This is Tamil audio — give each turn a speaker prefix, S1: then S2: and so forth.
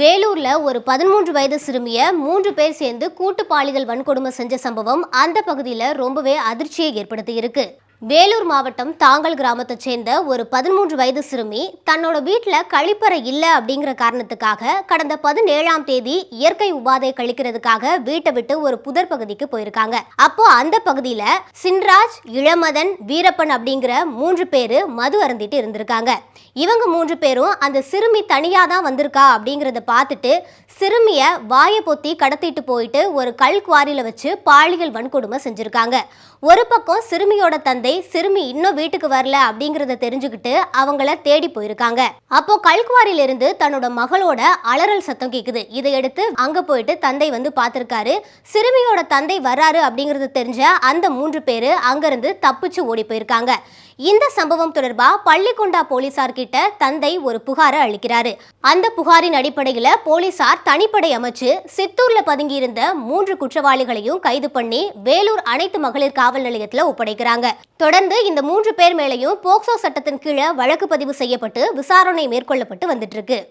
S1: வேலூர்ல ஒரு பதிமூன்று வயது சிறுமிய மூன்று பேர் சேர்ந்து கூட்டு பாலியல் வன்கொடுமை செஞ்ச சம்பவம் அந்த பகுதியில ரொம்பவே அதிர்ச்சியை ஏற்படுத்தி இருக்கு வேலூர் மாவட்டம் தாங்கல் கிராமத்தைச் சேர்ந்த ஒரு பதிமூன்று வயது சிறுமி தன்னோட வீட்டில் கழிப்பறை இல்லை அப்படிங்கிற காரணத்துக்காக கடந்த பதினேழாம் தேதி இயற்கை உபாதை கழிக்கிறதுக்காக வீட்டை விட்டு ஒரு புதர் பகுதிக்கு போயிருக்காங்க. அப்போ அந்த பகுதியில சின்ராஜ் இளமதன் வீரப்பன் அப்படிங்கிற மூன்று பேரு மது அருந்திட்டு இருந்திருக்காங்க. இவங்க மூன்று பேரும் அந்த சிறுமி தனியா தான் வந்திருக்கா அப்படிங்கிறத பார்த்துட்டு சிறுமிய வாயை பொத்தி கடத்திட்டு போயிட்டு ஒரு கல் குவாரியில வச்சு பாலியல் வன்கொடுமை செஞ்சிருக்காங்க. ஒரு பக்கம் சிறுமியோட தந்தை சிறுமி இன்னும் வீட்டுக்கு வரல அப்படிங்கறத தெரிஞ்சுக்கிட்டு அவங்கள தேடி போயிருக்காங்க. அப்போ கல்குவாரிலிருந்து தன்னோட மகளோட அலறல் சத்தம் கேக்குது. இதை எடுத்து அங்க போயிட்டு தந்தை வந்து பார்த்திருக்காரு சிறுமியோட தந்தை வராரு அப்படிங்கறது தெரிஞ்ச அந்த மூன்று பேரு அங்கிருந்து தப்பிச்சு ஓடி போயிருக்காங்க. இந்த சம்பவம் தொடர்பா பள்ளிக்கொண்டா போலீசார் கிட்ட தந்தை ஒரு புகாரை அளிக்கிறாரு. அந்த புகாரின் அடிப்படையில போலீசார் தனிப்படை அமைச்சு சித்தூர்ல பதுங்கியிருந்த மூன்று குற்றவாளிகளையும் கைது பண்ணி வேலூர் அனைத்து மகளிர் காவல் நிலையத்துல ஒப்படைக்கிறாங்க. தொடர்ந்து இந்த மூன்று பேர் மேலையும் போக்சோ சட்டத்தின் கீழே வழக்கு பதிவு செய்யப்பட்டு விசாரணை மேற்கொள்ளப்பட்டு வந்துட்டு இருக்கு.